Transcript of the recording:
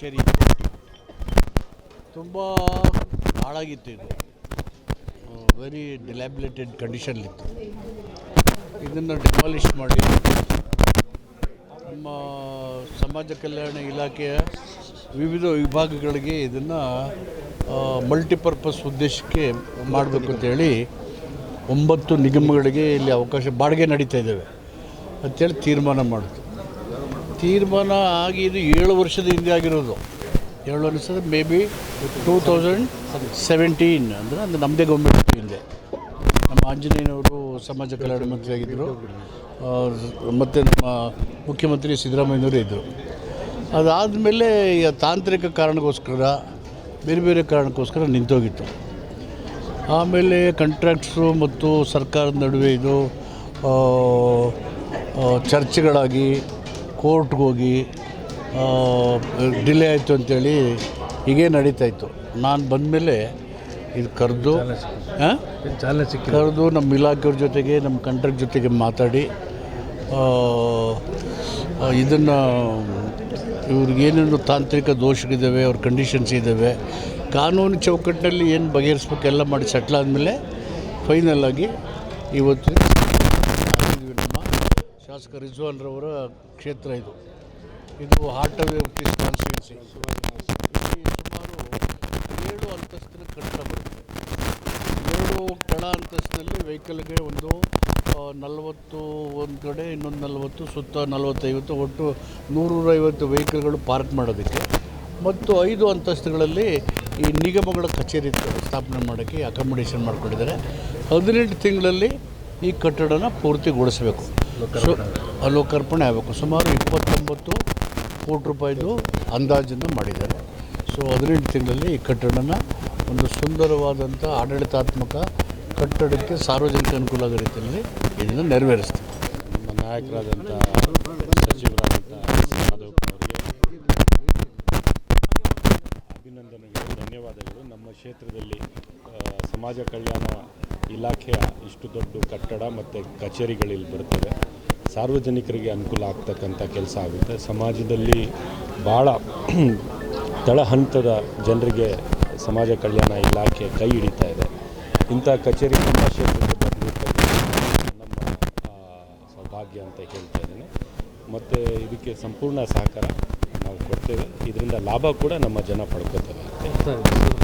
ಕಚೇರಿ ತುಂಬ ಹಾಳಾಗಿತ್ತು ಇದು. ವೆರಿ ಡಿಲ್ಯಾಬಿಲೇಟೆಡ್ ಕಂಡೀಷನ್ಲಿತ್ತು ಇದನ್ನು ಡಿಮಾಲಿಷ್ ಮಾಡಿ ನಮ್ಮ ಸಮಾಜ ಕಲ್ಯಾಣ ಇಲಾಖೆಯ ವಿವಿಧ ವಿಭಾಗಗಳಿಗೆ ಇದನ್ನು ಮಲ್ಟಿಪರ್ಪಸ್ ಉದ್ದೇಶಕ್ಕೆ ಮಾಡಬೇಕು ಅಂತೇಳಿ ಒಂಬತ್ತು ನಿಗಮಗಳಿಗೆ ಇಲ್ಲಿ ಅವಕಾಶ, ಬಾಡಿಗೆ ನಡೀತಾ ಇದ್ದಾವೆ ಅಂತೇಳಿ ತೀರ್ಮಾನ ಮಾಡಿತು ತೀರ್ಮಾನ ಆಗಿ ಇದು ಏಳು ವರ್ಷದ ಹಿಂದೆ ಆಗಿರೋದು. ಏಳು ವರ್ಷದ may be two thousand seventeen ಅಂದರೆ ಅಂದರೆ ನಮ್ಮದೇ ಗೌರ್ಮೆಂಟ್ ಹಿಂದೆ. ನಮ್ಮ ಆಂಜನೇಯನವರು ಸಮಾಜ ಕಲ್ಯಾಣ ಮಂತ್ರಿ ಆಗಿದ್ದರು ಮತ್ತು ನಮ್ಮ ಮುಖ್ಯಮಂತ್ರಿ ಸಿದ್ದರಾಮಯ್ಯನವರು ಇದ್ದರು ಅದಾದಮೇಲೆ ತಾಂತ್ರಿಕ ಕಾರಣಕ್ಕೋಸ್ಕರ, ಬೇರೆ ಬೇರೆ ಕಾರಣಕ್ಕೋಸ್ಕರ ನಿಂತೋಗಿತ್ತು. ಆಮೇಲೆ ಕಂಟ್ರಾಕ್ಟ್ಸು ಮತ್ತು ಸರ್ಕಾರದ ನಡುವೆ ಇದು ಚರ್ಚೆಗಳಾಗಿ ಕೋರ್ಟ್ಗೆ ಹೋಗಿ ಡಿಲೇ ಆಯಿತು ಅಂತೇಳಿ ಹೀಗೆ ನಡೀತಾ ಇತ್ತು ನಾನು ಬಂದಮೇಲೆ ಇದು ಕರೆದು ಹಾಂ ಚಾಲನೆ ಸಿಕ್ಕಿ ಕರೆದು ನಮ್ಮ ಇಲಾಖೆಯವ್ರ ಜೊತೆಗೆ ನಮ್ಮ ಕಾಂಟ್ರಾಕ್ಟ್ ಜೊತೆಗೆ ಮಾತಾಡಿ ಇದನ್ನು ಇವ್ರಿಗೇನೇನು ತಾಂತ್ರಿಕ ದೋಷಗಳಿದ್ದಾವೆ ಅವ್ರ ಕಂಡೀಷನ್ಸ್ ಇದ್ದಾವೆ ಕಾನೂನು ಚೌಕಟ್ಟಿನಲ್ಲಿ ಏನು ಬಗೆಹರಿಸ್ಬೇಕು ಎಲ್ಲ ಮಾಡಿ ಸೆಟ್ಲ್ ಆದಮೇಲೆ ಫೈನಲ್ ಆಗಿ ಇವತ್ತು ನಮ್ಮ ಶಾಸಕ ರಿಜ್ವಾನ್ರವರ ಕ್ಷೇತ್ರ ಇದು. ಇದು ಹಾರ್ಟ್ ಆಫ್ ಪೀಸ್ ಕಾನ್ಸ್ಟಿಟ್ಯೂನ್ಸಿ ಸುಮಾರು ಏಳು ಅಂತಸ್ತಿನ ಕಟ್ಟಡ ಬರುತ್ತೆ ಏಳು ಕೆಳ ಅಂತಸ್ತಿನಲ್ಲಿ ವೆಹಿಕಲ್ಗೆ ಒಂದು ನಲವತ್ತು ಒಂದು ಕಡೆ, ಇನ್ನೊಂದು ನಲವತ್ತು, ಸುತ್ತ ನಲವತ್ತೈವತ್ತು, ಒಟ್ಟು ನೂರೈವತ್ತು ವೆಹಿಕಲ್ಗಳು ಪಾರ್ಕ್ ಮಾಡೋದಕ್ಕೆ. ಮತ್ತು ಐದು ಅಂತಸ್ತುಗಳಲ್ಲಿ ಈ ನಿಗಮಗಳ ಕಚೇರಿ ಸ್ಥಾಪನೆ ಮಾಡೋಕ್ಕೆ ಅಕಾಮಿಡೇಷನ್ ಮಾಡ್ಕೊಂಡಿದ್ದಾರೆ. ಹದಿನೆಂಟು ತಿಂಗಳಲ್ಲಿ ಈ ಕಟ್ಟಡನ ಪೂರ್ತಿಗೊಳಿಸಬೇಕು. ಸೊ ಲೋಕಾರ್ಪಣೆ ಆಗಬೇಕು. ಸುಮಾರು ಇಪ್ಪತ್ತೊಂಬತ್ತು ಕೋಟಿ ರೂಪಾಯಿದು ಅಂದಾಜನ್ನು ಮಾಡಿದ್ದಾರೆ. ಸೊ, ಹದಿನೆಂಟು ತಿಂಗಳಲ್ಲಿ ಈ ಕಟ್ಟಡನ ಒಂದು ಸುಂದರವಾದಂಥ ಆಡಳಿತಾತ್ಮಕ ಕಟ್ಟಡಕ್ಕೆ ಸಾರ್ವಜನಿಕ ಅನುಕೂಲ ಆಗೋ ರೀತಿಯಲ್ಲಿ ಇದನ್ನು ನೆರವೇರಿಸ್ತೀವಿ. ನಮ್ಮ ನಾಯಕರಾದಂಥ ಸಚಿವರಾದಂಥ ಅಭಿನಂದನೆಗಳು, ಧನ್ಯವಾದಗಳು. ನಮ್ಮ ಕ್ಷೇತ್ರದಲ್ಲಿ ಸಮಾಜ ಕಲ್ಯಾಣ ಇಲಾಖೆಯ ಇಷ್ಟು ದೊಡ್ಡ ಕಟ್ಟಡ ಮತ್ತು ಕಚೇರಿಗಳಿಲ್ಲಿ ಬರ್ತವೆ. ಸಾರ್ವಜನಿಕರಿಗೆ ಅನುಕೂಲ ಆಗ್ತಕ್ಕಂಥ ಕೆಲಸ ಆಗುತ್ತೆ. ಸಮಾಜದಲ್ಲಿ ಭಾಳ ತಳಹಂತದ ಜನರಿಗೆ ಸಮಾಜ ಕಲ್ಯಾಣ ಇಲಾಖೆ ಕೈ ಹಿಡಿತಾ ಇದೆ. ಇಂಥ ಕಚೇರಿ ನಮ್ಮ ಸೌಭಾಗ್ಯ ಅಂತ ಹೇಳ್ತಾ ಇದ್ದೀನಿ. ಮತ್ತು ಇದಕ್ಕೆ ಸಂಪೂರ್ಣ ಸಹಕಾರ ನಾವು ಕೊಡ್ತೇವೆ. ಇದರಿಂದ ಲಾಭ ಕೂಡ ನಮ್ಮ ಜನ ಪಡ್ಕೋತಾರೆ. ಸರ್.